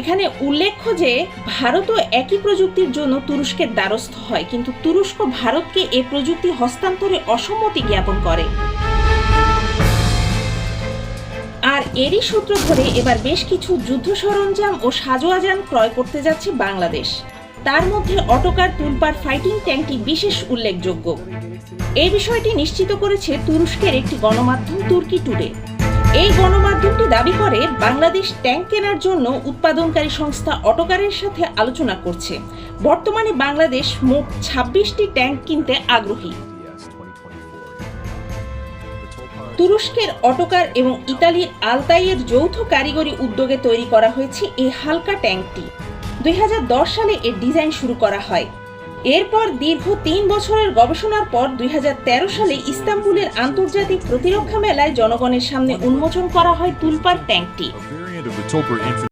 এখানে উল্লেখ্য যে ভারতও একই প্রযুক্তির জন্য তুরস্কের দ্বারস্থ হয়, কিন্তু তুরস্ক ভারতকে এ প্রযুক্তি হস্তান্তরে অসম্মতি জ্ঞাপন করে। আর এরই সূত্র ধরে এবার বেশ কিছু যুদ্ধ সরঞ্জাম ও সাজোয়াজান ক্রয় করতে যাচ্ছে বাংলাদেশ। তার মধ্যে অটোকার তুলপার ফাইটিং ট্যাঙ্কটি বিশেষ উল্লেখযোগ্য। এই বিষয়টি নিশ্চিত করেছে তুরস্কের একটি গণমাধ্যম তুর্কি টুডে। এই গণমাধ্যমটি দাবি করে, বাংলাদেশ ট্যাঙ্ক কেনার জন্য উৎপাদনকারী সংস্থা অটোকারের সাথে আলোচনা করছে। বর্তমানে বাংলাদেশ মোট ছাব্বিশটি ট্যাঙ্ক কিনতে আগ্রহী। তুরস্কের অটোকার এবং ইতালির আলতাইয়ের যৌথ কারিগরি উদ্যোগে তৈরি করা হয়েছে এই হালকা ট্যাঙ্কটি। দুই হাজার দশ সালে এর ডিজাইন শুরু করা হয়। এরপর দীর্ঘ তিন বছরের গবেষণার পর দুই হাজার তেরো সালে ইস্তাম্বুলের আন্তর্জাতিক প্রতিরক্ষা মেলায় জনগণের সামনে উন্মোচন করা হয় তুলপার ট্যাঙ্কটি।